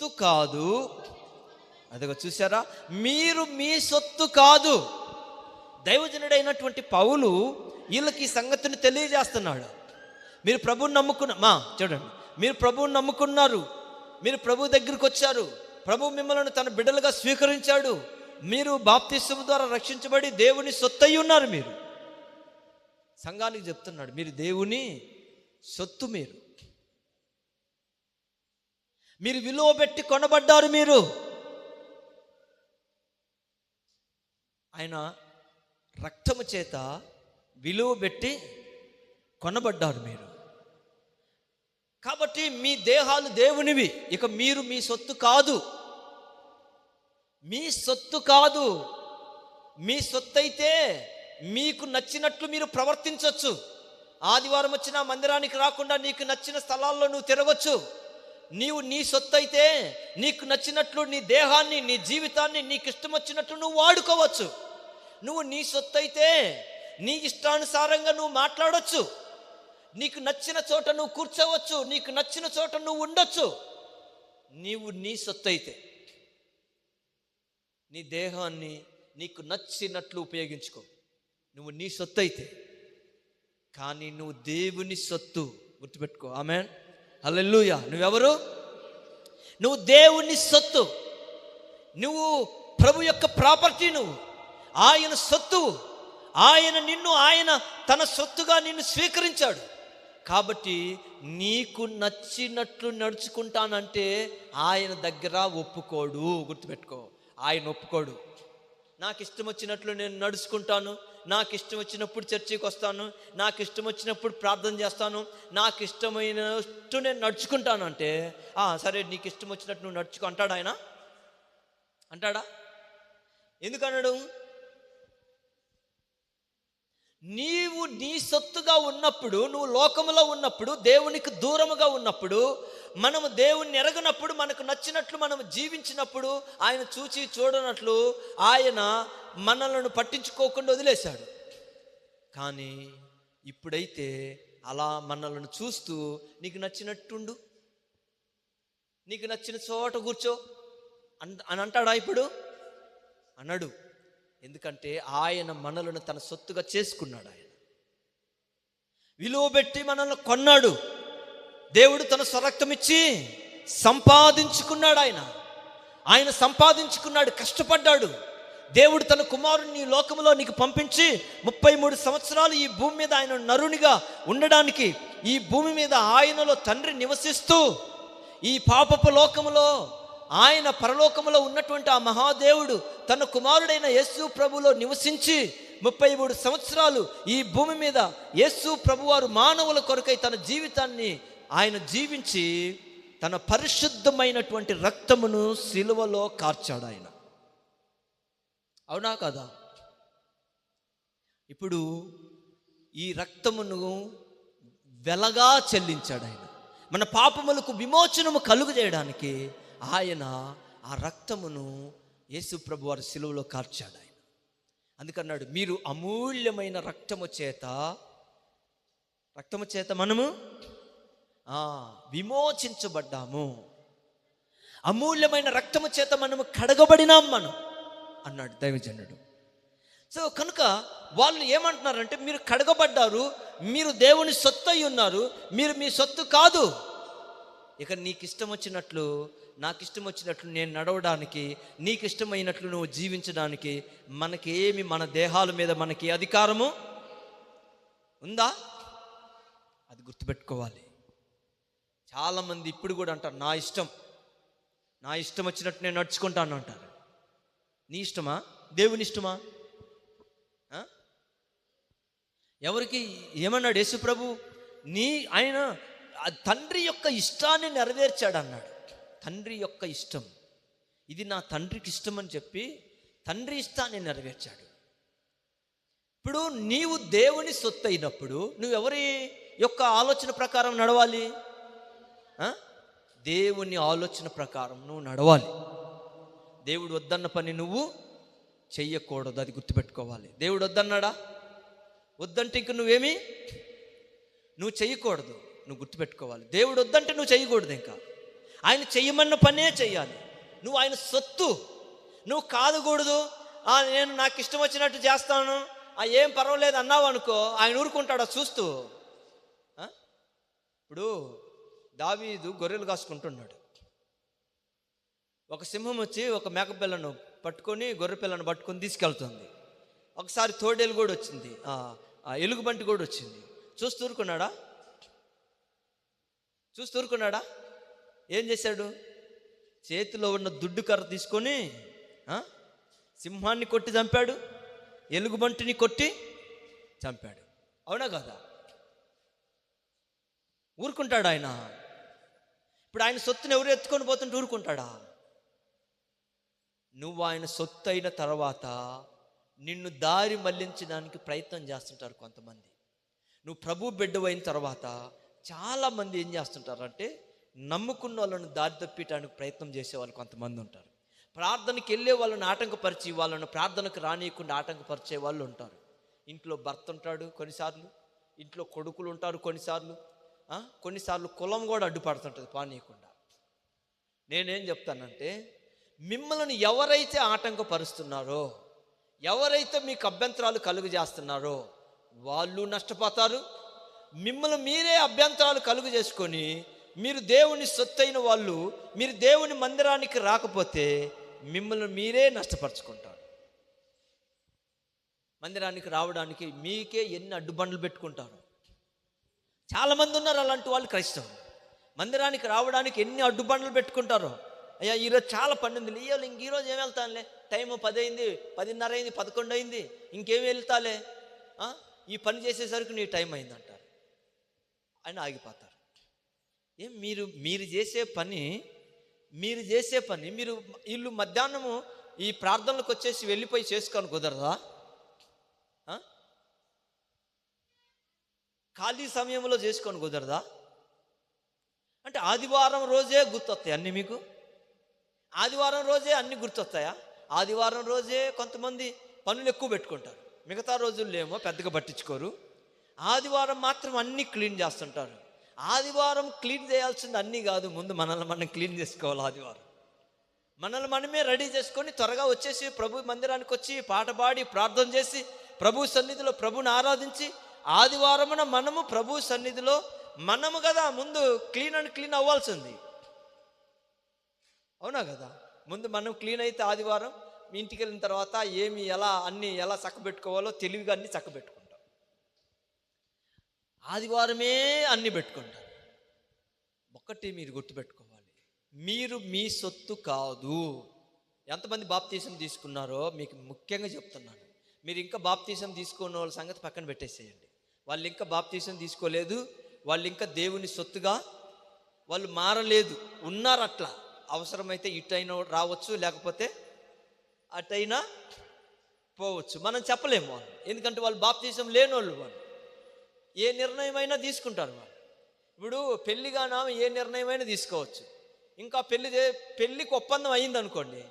సొత్తు కాదు. అదిగో చూసారా మీరు మీ సొత్తు కాదు. దైవజనుడైనటువంటి పౌలు వీళ్ళకి ఈ సంగతిని తెలియజేస్తున్నాడు. మీరు ప్రభువుని నమ్ముకున్న మా చూడండి. మీరు ప్రభువుని నమ్ముకున్నారు. మీరు ప్రభు దగ్గరికి వచ్చారు. ప్రభు మిమ్మల్ని తన బిడ్డలుగా స్వీకరించాడు. మీరు బాప్తిస్వం ద్వారా రక్షించబడి దేవుని సొత్తయి ఉన్నారు మీరు. సంఘానికి చెప్తున్నాడు మీరు దేవుని సొత్తు మీరు. మీరు విలువ పెట్టి కొనబడ్డారు మీరు. ఆయన రక్తము చేత విలువ పెట్టి కొనబడ్డారు మీరు. కాబట్టి మీ దేహాలు దేవునివి. ఇక మీరు మీ సొత్తు కాదు. మీ సొత్తు కాదు. మీ సొత్తు అయితే మీకు నచ్చినట్లు మీరు ప్రవర్తించవచ్చు ఆదివారం వచ్చిన మందిరానికి రాకుండా నీకు నచ్చిన స్థలాల్లో నువ్వు తిరగచ్చు. నీవు నీ సొత్తు అయితే నీకు నచ్చినట్లు నీ దేహాన్ని నీ జీవితాన్ని నీకు ఇష్టం వచ్చినట్లు నువ్వు వాడుకోవచ్చు. నువ్వు నీ సొత్తు అయితే నీ ఇష్టానుసారంగా నువ్వు మాట్లాడవచ్చు నీకు నచ్చిన చోట నువ్వు కూర్చోవచ్చు నీకు నచ్చిన చోట నువ్వు ఉండొచ్చు. నీవు నీ సొత్తు అయితే నీ దేహాన్ని నీకు నచ్చినట్లు ఉపయోగించుకో. నువ్వు నీ సొత్తు అయితే కానీ నువ్వు దేవుని సొత్తు గుర్తుపెట్టుకో. ఆమె హల్లెలూయా. నువ్వెవరు? నువ్వు దేవుని సొత్తు. నువ్వు ప్రభు యొక్క ప్రాపర్టీ నువ్వు. ఆయన సొత్తు. ఆయన నిన్ను ఆయన తన సొత్తుగా నిన్ను స్వీకరించాడు. కాబట్టి నీకు నచ్చినట్లు నడుచుకుంటానంటే ఆయన దగ్గర ఒప్పుకోడు. గుర్తుపెట్టుకో. ఆయన ఒప్పుకోడు. నాకు ఇష్టం వచ్చినట్లు నేను నడుచుకుంటాను. నాకు ఇష్టం వచ్చినప్పుడు చర్చికి వస్తాను నాకు ఇష్టం వచ్చినప్పుడు ప్రార్థన చేస్తాను నాకు ఇష్టమైనట్టు నేను నడుచుకుంటాను అంటే "ఆ, సరే నీకు ఇష్టం వచ్చినట్టు నువ్వు నడుచుకో అంటాడా ఆయన? అంటాడా? ఎందుకన్నాడు నీవు నీ సొత్తుగా ఉన్నప్పుడు నువ్వు లోకములో ఉన్నప్పుడు దేవునికి దూరముగా ఉన్నప్పుడు మనము దేవుణ్ణి ఎరగనప్పుడు మనకు నచ్చినట్లు మనం జీవించినప్పుడు ఆయన చూచి చూడనట్లు ఆయన మనలను పట్టించుకోకుండా వదిలేశాడు. కానీ ఇప్పుడైతే అలా మనలను చూస్తూ నీకు నచ్చినట్టుండు నీకు నచ్చిన చోట కూర్చో అన్- అని అంటాడా ఇప్పుడు? అన్నాడు ఎందుకంటే ఆయన మనలను తన సొత్తుగా చేసుకున్నాడు ఆయన. విలువ పెట్టి మనల్ని కొన్నాడు. దేవుడు తన స్వరక్తం ఇచ్చి సంపాదించుకున్నాడు ఆయన. ఆయన సంపాదించుకున్నాడు కష్టపడ్డాడు. దేవుడు తన కుమారుని లోకంలో నీకు పంపించి ముప్పై మూడు సంవత్సరాలు ఈ భూమి మీద ఆయన నరునిగా ఉండడానికి ఈ భూమి మీద ఆయనలో తండ్రి నివసిస్తూ ఈ పాపపు లోకములో ఆయన పరలోకములో ఉన్నటువంటి ఆ మహాదేవుడు తన కుమారుడైన యేసు ప్రభులో నివసించి ముప్పై మూడు సంవత్సరాలు ఈ భూమి మీద యేసు ప్రభువారు మానవుల కొరకై తన జీవితాన్ని ఆయన జీవించి తన పరిశుద్ధమైనటువంటి రక్తమును సిలువలో కార్చాడు ఆయన. అవునా కదా? ఇప్పుడు ఈ రక్తమును వెలగా చెల్లించాడు ఆయన. మన పాపములకు విమోచనము కలుగు చేయడానికి ఆయన ఆ రక్తమును యేసుప్రభు వారి సిలువలో కార్చాడు ఆయన. అందుకన్నాడు మీరు అమూల్యమైన రక్తము చేత రక్తము చేత మనము విమోచించబడ్డాము. అమూల్యమైన రక్తము చేత మనము కడగబడినాం మనం. అన్నాడు దైవజనుడు. సో కనుక వాళ్ళు ఏమంటున్నారంటే మీరు కడగబడ్డారు మీరు దేవుని సొత్తు అయి ఉన్నారు మీరు మీ సొత్తు కాదు. ఇక నీకు ఇష్టం వచ్చినట్లు నాకు ఇష్టం వచ్చినట్లు నేను నడవడానికి నీకు ఇష్టమైనట్లు నువ్వు జీవించడానికి మనకి ఏమి మన దేహాల మీద మనకి అధికారము ఉందా? అది గుర్తుపెట్టుకోవాలి. చాలామంది ఇప్పుడు కూడా అంటారు నా ఇష్టం నా ఇష్టం వచ్చినట్టు నేను నడుచుకుంటాను అంటారు. నీ ఇష్టమా? దేవుని ఇష్టమా? ఎవరికి ఏమన్నాడు యేసుప్రభు నీ ఆయన తండ్రి యొక్క ఇష్టాన్ని నెరవేర్చాడు అన్నాడు తండ్రి యొక్క ఇష్టం. ఇది నా తండ్రికి ఇష్టం అని చెప్పి తండ్రి ఇష్టాన్ని నెరవేర్చాడు. ఇప్పుడు నీవు దేవుని సొత్తు అయినప్పుడు నువ్వు ఎవరి యొక్క ఆలోచన ప్రకారం నడవాలి? దేవుని ఆలోచన ప్రకారం నువ్వు నడవాలి. దేవుడు వద్దన్న పని నువ్వు చెయ్యకూడదు అది గుర్తుపెట్టుకోవాలి. దేవుడు వద్దన్నాడా? వద్దంటే ఇంక నువ్వేమి? నువ్వు చెయ్యకూడదు నువ్వు గుర్తుపెట్టుకోవాలి. దేవుడు వద్దంటే నువ్వు చేయకూడదు ఇంకా. ఆయన చెయ్యమన్న పనే చెయ్యాలి. నువ్వు ఆయన సొత్తు. నువ్వు కాదకూడదు. "ఆ, నేను నాకు ఇష్టం వచ్చినట్టు చేస్తాను. ఆ ఏం పర్వాలేదు అన్నావు అనుకో ఆయన ఊరుకుంటాడా చూస్తూ? ఇప్పుడు దావీదు గొర్రెలు కాసుకుంటున్నాడు. ఒక సింహం వచ్చి ఒక మేకపిల్లను పట్టుకొని గొర్రె పిల్లను పట్టుకొని తీసుకెళ్తుంది. ఒకసారి తోడేలు కూడా వచ్చింది. ఆ, ఎలుగుబంటి కూడా వచ్చింది. చూస్తూ ఊరుకున్నాడా చూస్తూ ఊరుకున్నాడా ఏం చేశాడు? చేతిలో ఉన్న దుడ్డు కర్ర తీసుకొని సింహాన్ని కొట్టి చంపాడు. ఎలుగుబంటిని కొట్టి చంపాడు. అవునా కదా? ఊరుకుంటాడు ఆయన. ఇప్పుడు ఆయన సొత్తుని ఎవరు ఎత్తుకొని పోతుంటే ఊరుకుంటాడా? నువ్వు ఆయన సొత్తు అయిన తర్వాత నిన్ను దారి మళ్ళించడానికి ప్రయత్నం చేస్తుంటారు కొంతమంది. నువ్వు ప్రభు బిడ్డవైన అయిన తర్వాత చాలామంది ఏం చేస్తుంటారంటే నమ్ముకున్న వాళ్ళను దారి తప్పించడానికి ప్రయత్నం చేసే వాళ్ళు కొంతమంది ఉంటారు. ప్రార్థనకి వెళ్ళే వాళ్ళని ఆటంకపరిచి వాళ్ళను ప్రార్థనకు రానియకుండా ఆటంకపరిచే వాళ్ళు ఉంటారు. ఇంట్లో భర్త ఉంటాడు కొన్నిసార్లు ఇంట్లో కొడుకులు ఉంటారు కొన్నిసార్లు కొన్నిసార్లు కులం కూడా అడ్డుపడుతుంటుంది పానీయకుండా నేనేం చెప్తానంటే మిమ్మల్ని ఎవరైతే ఆటంకపరుస్తున్నారో ఎవరైతే మీకు అభ్యంతరాలు కలుగు చేస్తున్నారో వాళ్ళు నష్టపోతారు. మిమ్మల్ని మీరే అభ్యంతరాలు కలుగు చేసుకొని మీరు దేవుని సొత్తైన వాళ్ళు మీరు దేవుని మందిరానికి రాకపోతే మిమ్మల్ని మీరే నష్టపరుచుకుంటారు. మందిరానికి రావడానికి మీకే ఎన్ని అడ్డుబండ్లు పెట్టుకుంటారు. చాలామంది ఉన్నారు అలాంటి వాళ్ళు క్రైస్తవులు. మందిరానికి రావడానికి ఎన్ని అడ్డుబండ్లు పెట్టుకుంటారో. అయ్యా ఈరోజు చాలా పండింది. ఉంది ఇంక ఈరోజు ఏం వెళ్తానులే? టైము పది అయింది పదిన్నర అయింది పదకొండు అయింది ఇంకేం వెళ్తాలే? ఈ పని చేసేసరికి నీ టైం అయింది అంటారు అని ఆగిపోతారు. ఏం మీరు మీరు చేసే పని మీరు చేసే పని మీరు వీళ్ళు మధ్యాహ్నము ఈ ప్రార్థనలకు వచ్చేసి వెళ్ళిపోయి చేసుకొని కుదరదా? ఖాళీ సమయంలో చేసుకొని కుదరదా? అంటే ఆదివారం రోజే గుర్తొస్తాయి అన్నీ మీకు? ఆదివారం రోజే అన్నీ గుర్తొస్తాయా? ఆదివారం రోజే కొంతమంది పనులు ఎక్కువ పెట్టుకుంటారు. మిగతా రోజుల్లో ఏమో పెద్దగా పట్టించుకోరు. ఆదివారం మాత్రం అన్నీ క్లీన్ చేస్తుంటారు. ఆదివారం క్లీన్ చేయాల్సింది అన్నీ కాదు ముందు మనల్ని మనం క్లీన్ చేసుకోవాలి ఆదివారం. మనల్ని మనమే రెడీ చేసుకొని త్వరగా వచ్చేసి ప్రభు మందిరానికి వచ్చి పాట పాడి ప్రార్థన చేసి ప్రభు సన్నిధిలో ప్రభుని ఆరాధించి ఆదివారమున మనము ప్రభు సన్నిధిలో మనము కదా ముందు క్లీన్ అండ్ క్లీన్ అవ్వాల్సింది. అవునా కదా? ముందు మనం క్లీన్ అయితే ఆదివారం మీ ఇంటికి వెళ్ళిన తర్వాత ఏమి ఎలా అన్నీ ఎలా చక్కబెట్టుకోవాలో తెలివిగా అన్ని చక్కబెట్టుకుంటాం. ఆదివారమే అన్ని పెట్టుకుంటాం. ఒక్కటి మీరు గుర్తుపెట్టుకోవాలి. మీరు మీ సొత్తు కాదు. ఎంతమంది బాప్తీసం తీసుకున్నారో మీకు ముఖ్యంగా చెప్తున్నాను. మీరు ఇంకా బాప్తీసం తీసుకున్న వాళ్ళ సంగతి పక్కన పెట్టేసేయండి. వాళ్ళు ఇంకా బాప్తీసం తీసుకోలేదు. వాళ్ళు ఇంకా దేవుని సొత్తుగా వాళ్ళు మారలేదు. ఉన్నారు అట్లా అవసరమైతే ఇటైనా రావచ్చు లేకపోతే అటైనా పోవచ్చు. మనం చెప్పలేము వాళ్ళు. ఎందుకంటే వాళ్ళు బాప్తీసం లేని వాళ్ళు. వాళ్ళు ఏ నిర్ణయమైనా తీసుకుంటారు వాళ్ళు. ఇప్పుడు పెళ్ళిగానా ఏ నిర్ణయమైనా తీసుకోవచ్చు. ఇంకా పెళ్ళి పెళ్ళికి పెళ్ళికి ఒప్పందం అయింది అనుకోండి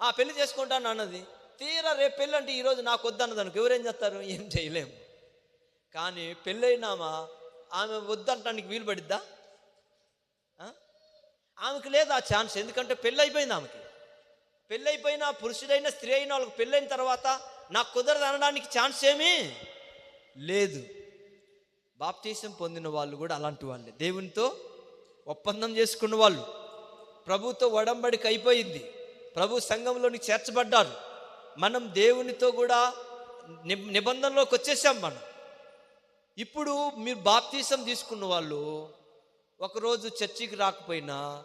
ఆ పెళ్ళి చేసుకుంటాను అన్నది తీరా రేపు పెళ్ళి అంటే ఈరోజు నాకు వద్దన్నది అనుకో ఎవరేం చేస్తారు? ఏం చేయలేము. కానీ పెళ్ళైనామా ఆమె వద్దంటానికి వీలు పడిద్దా? ఆమెకు లేదు ఆ ఛాన్స్. ఎందుకంటే పెళ్ళైపోయింది ఆమెకి. పెళ్ళి పురుషుడైన పురుషుడైనా స్త్రీ అయినా వాళ్ళకి పెళ్ళైన తర్వాత నాకు కుదరదు అనడానికి ఛాన్స్ ఏమీ లేదు. బాప్తీసం పొందిన వాళ్ళు కూడా అలాంటి వాళ్ళే. దేవునితో ఒప్పందం చేసుకున్న వాళ్ళు. ప్రభుతో వడంబడికి అయిపోయింది. ప్రభు సంఘంలోని చేర్చబడ్డారు. మనం దేవునితో కూడా ని- నిబంధనలోకి వచ్చేసాం మనం. ఇప్పుడు మీరు బాప్తీసం తీసుకున్న వాళ్ళు ఒకరోజు చర్చికి రాకపోయినా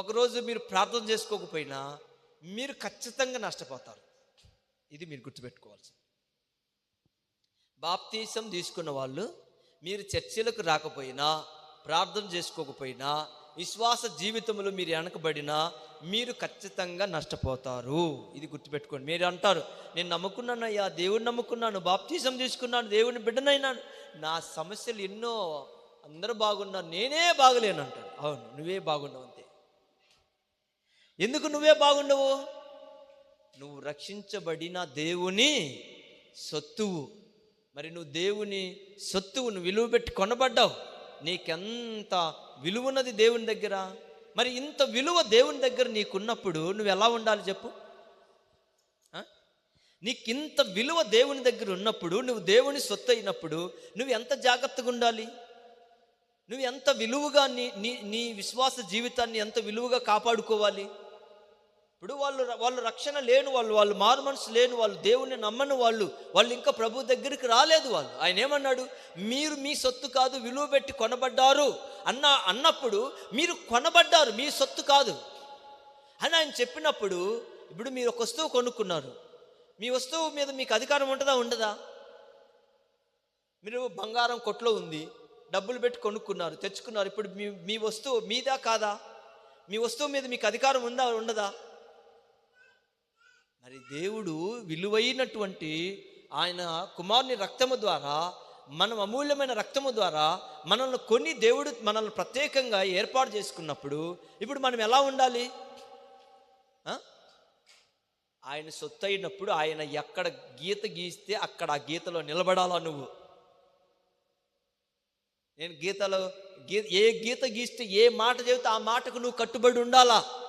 ఒకరోజు మీరు ప్రార్థన చేసుకోకపోయినా మీరు ఖచ్చితంగా నష్టపోతారు. ఇది మీరు గుర్తుపెట్టుకోవాల్సి బాప్తీసం తీసుకున్న వాళ్ళు మీరు చర్చిలకు రాకపోయినా ప్రార్థన చేసుకోకపోయినా విశ్వాస జీవితంలో మీరు వెనకబడినా మీరు ఖచ్చితంగా నష్టపోతారు. ఇది గుర్తుపెట్టుకోండి. మీరు అంటారు నేను నమ్ముకున్నానయ్యా దేవుడిని నమ్ముకున్నాను బాప్తీసం తీసుకున్నాను దేవుని బిడ్డనైనాను. నా సమస్యలు ఎన్నో అందరూ బాగున్నారు నేనే బాగలేను అంటాడు అవును నువ్వే బాగున్నావు ఎందుకు నువ్వే బాగుండవు? నువ్వు రక్షించబడిన దేవుని సొత్తువు. మరి నువ్వు దేవుని సొత్తువు నువ్వు విలువ పెట్టి కొనబడ్డావు. నీకెంత విలువన్నది దేవుని దగ్గర? మరి ఇంత విలువ దేవుని దగ్గర నీకున్నప్పుడు నువ్వు ఎలా ఉండాలి చెప్పు? నీకు ఇంత విలువ దేవుని దగ్గర ఉన్నప్పుడు నువ్వు దేవుని సొత్తు అయినప్పుడు నువ్వు ఎంత జాగ్రత్తగా ఉండాలి? నువ్వు ఎంత విలువగా నీ నీ నీ విశ్వాస జీవితాన్ని ఎంత విలువగా కాపాడుకోవాలి? ఇప్పుడు వాళ్ళు వాళ్ళు రక్షణ లేని వాళ్ళు వాళ్ళు మారు మనసు లేని వాళ్ళు దేవుణ్ణి నమ్మని వాళ్ళు వాళ్ళు ఇంకా ప్రభు దగ్గరికి రాలేదు వాళ్ళు. ఆయన ఏమన్నాడు? మీరు మీ సొత్తు కాదు విలువ పెట్టి కొనబడ్డారు అన్న అన్నప్పుడు మీరు కొనబడ్డారు మీ సొత్తు కాదు అని ఆయన చెప్పినప్పుడు ఇప్పుడు మీరు ఒక వస్తువు కొనుక్కున్నారు. మీ వస్తువు మీద మీకు అధికారం ఉంటుందా ఉండదా? మీరు బంగారం కొట్లో ఉంది డబ్బులు పెట్టి కొనుక్కున్నారు తెచ్చుకున్నారు. ఇప్పుడు మీ మీ వస్తువు మీదా కాదా? మీ వస్తువు మీద మీకు అధికారం ఉందా ఉండదా? మరి దేవుడు విలువైనటువంటి ఆయన కుమారుని రక్తము ద్వారా మనం అమూల్యమైన రక్తము ద్వారా మనల్ని కొన్ని దేవుడు మనల్ని ప్రత్యేకంగా ఏర్పాటు చేసుకున్నప్పుడు ఇప్పుడు మనం ఎలా ఉండాలి? ఆయన సొత్తు అయినప్పుడు ఆయన ఎక్కడ గీత గీస్తే అక్కడ ఆ గీతలో నిలబడాలా నువ్వు? నేను గీతలో గీ ఏ గీత గీస్తే ఏ మాట చెబితే ఆ మాటకు నువ్వు కట్టుబడి ఉండాలా?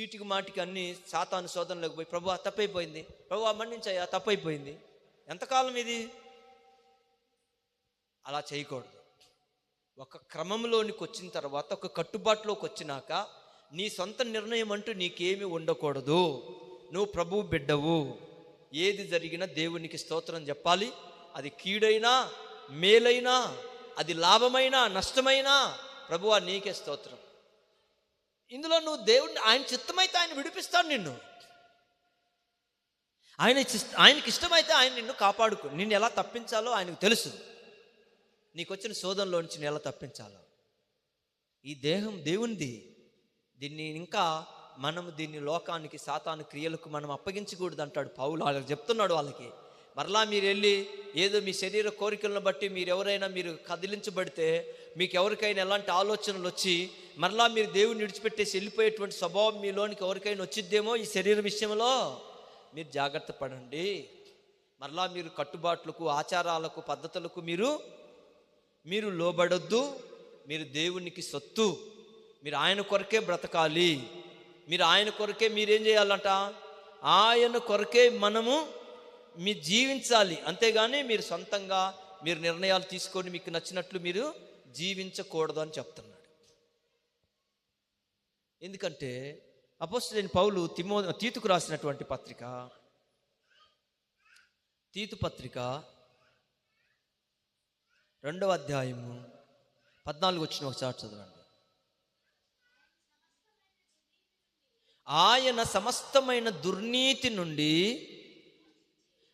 చీటికి మాటికి అన్ని సాతాను శోధనలోకి పోయి ప్రభు తప్పైపోయింది. ప్రభు మన్నించయ్యా తప్పైపోయింది. ఎంతకాలం ఇది? అలా చేయకూడదు. ఒక క్రమంలోనికి వచ్చిన తర్వాత ఒక కట్టుబాటులోకి వచ్చినాక నీ సొంత నిర్ణయం అంటూ నీకేమి ఉండకూడదు. నువ్వు ప్రభు బిడ్డవు. ఏది జరిగినా దేవునికి స్తోత్రం చెప్పాలి. అది కీడైనా మేలైనా అది లాభమైనా నష్టమైనా ప్రభువా నీకే స్తోత్రం. ఇందులో నువ్వు దేవుడిని ఆయన చిత్తమైతే ఆయన విడిపిస్తాడు నిన్ను. ఆయన ఆయనకి ఇష్టమైతే ఆయన నిన్ను కాపాడుకో. నిన్ను ఎలా తప్పించాలో ఆయనకు తెలుసు. నీకు వచ్చిన శోధనలో నుంచి నేను ఎలా తప్పించాలో. ఈ దేహం దేవునిది. దీన్ని ఇంకా మనం దీన్ని లోకానికి సాతాను క్రియలకు మనం అప్పగించకూడదు అంటాడు పౌలు. వాళ్ళకి చెప్తున్నాడు వాళ్ళకి. మరలా మీరు వెళ్ళి ఏదో మీ శరీర కోరికలను బట్టి మీరు ఎవరైనా మీరు కదిలించబడితే మీకు ఎవరికైనా ఎలాంటి ఆలోచనలు వచ్చి మరలా మీరు దేవుని విడిచిపెట్టేసి వెళ్ళిపోయేటువంటి స్వభావం మీలోనికి ఎవరికైనా వచ్చిద్దేమో ఈ శరీర విషయంలో? మీరు జాగ్రత్త పడండి. మరలా మీరు కట్టుబాట్లకు ఆచారాలకు పద్ధతులకు మీరు మీరు లోబడొద్దు. మీరు దేవునికి సొత్తు. మీరు ఆయన కొరకే బ్రతకాలి. మీరు ఆయన కొరకే మీరేం చేయాలంట? ఆయన కొరకే మనము మీరు జీవించాలి. అంతేగాని మీరు సొంతంగా మీరు నిర్ణయాలు తీసుకొని మీకు నచ్చినట్లు మీరు జీవించకూడదు అని చెప్తున్నాడు. ఎందుకంటే అపోస్తులైన పౌలు తిమో తీతుకు రాసినటువంటి పత్రిక తీతు పత్రిక రెండవ అధ్యాయము పద్నాలుగు వచ్చిన ఒకసారి చదవండి. ఆయన సమస్తమైన దుర్నీతి నుండి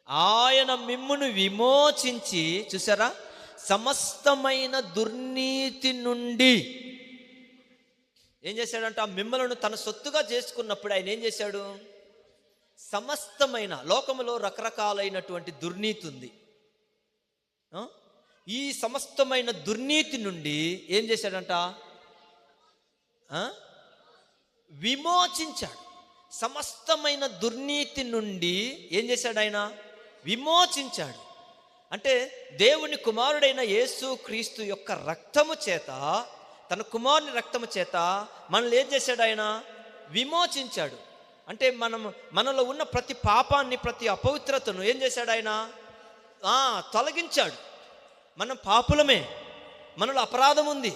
ఆయన మిమ్మును విమోచించి చూసారా సమస్తమైన దుర్నీతి నుండి ఏం చేశాడంటే? ఆ మిమ్మలను తన సొత్తుగా చేసుకున్నప్పుడు ఆయన ఏం చేశాడు? సమస్తమైన లోకములో రకరకాలైనటువంటి దుర్నీతి ఉంది. ఈ సమస్తమైన దుర్నీతి నుండి ఏం చేశాడంట? విమోచించాడు. సమస్తమైన దుర్నీతి నుండి ఏం చేశాడు ఆయన? విమోచించాడు. అంటే దేవుని కుమారుడైన యేసు క్రీస్తు యొక్క రక్తము చేత తన కుమారుని రక్తము చేత మనల్ని ఏం చేశాడు ఆయన? విమోచించాడు. అంటే మనం మనలో ఉన్న ప్రతి పాపాన్ని ప్రతి అపవిత్రతను ఏం చేశాడు ఆయన? తొలగించాడు. మనం పాపులమే. మనలో అపరాధం ఉంది.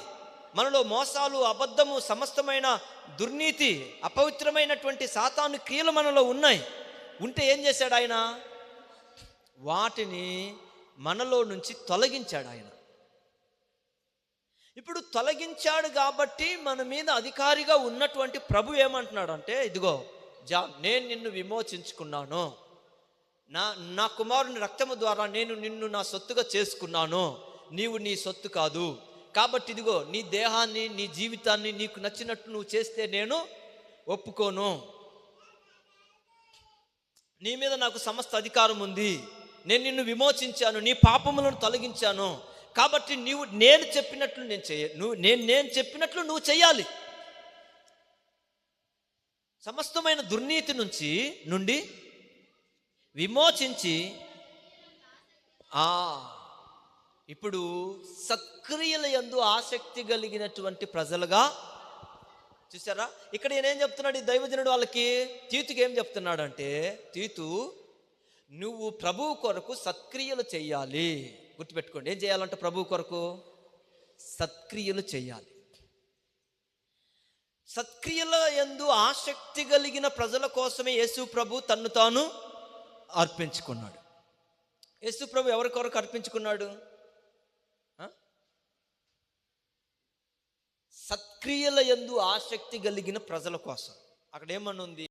మనలో మోసాలు అబద్ధము సమస్తమైన దుర్నీతి అపవిత్రమైనటువంటి సాతాను క్రియలు మనలో ఉన్నాయి. ఉంటే ఏం చేశాడు ఆయన? వాటిని మనలో నుంచి తొలగించాడు ఆయన. ఇప్పుడు తొలగించాడు కాబట్టి మన మీద అధికారిగా ఉన్నటువంటి ప్రభు ఏమంటున్నాడు అంటే ఇదిగో జా నేను నిన్ను విమోచించుకున్నాను. నా నా కుమారుని రక్తము ద్వారా నేను నిన్ను నా సొత్తుగా చేసుకున్నాను. నీవు నీ సొత్తు కాదు. కాబట్టి ఇదిగో నీ దేహాన్ని నీ జీవితాన్ని నీకు నచ్చినట్టు నువ్వు చేస్తే నేను ఒప్పుకోను. నీ మీద నాకు సమస్త అధికారం ఉంది. నేను నిన్ను విమోచించాను నీ పాపములను తొలగించాను. కాబట్టి నీవు నేను చెప్పినట్లు నేను చేయ నువ్వు నేను నేను చెప్పినట్లు నువ్వు చేయాలి. సమస్తమైన దుర్నీతి నుంచి నుండి విమోచించి ఆ ఇప్పుడు సక్రియల యందు ఆసక్తి కలిగినటువంటి ప్రజలుగా చూసారా ఇక్కడ నేనేం చెప్తున్నాడు? ఈ దైవజనుడు వాళ్ళకి తీతుకి ఏం చెప్తున్నాడు అంటే తీతు నువ్వు ప్రభువు కొరకు సత్క్రియలు చేయాలి. గుర్తుపెట్టుకోండి ఏం చేయాలంటే ప్రభువు కొరకు? సత్క్రియలు చేయాలి. సత్క్రియల యందు ఆసక్తి కలిగిన ప్రజల కోసమే యేసు ప్రభు తన్ను తాను అర్పించుకున్నాడు. యేసు ప్రభు ఎవరి కొరకు అర్పించుకున్నాడు? సత్క్రియల యందు ఆసక్తి కలిగిన ప్రజల కోసం. అక్కడ ఏమనుంది?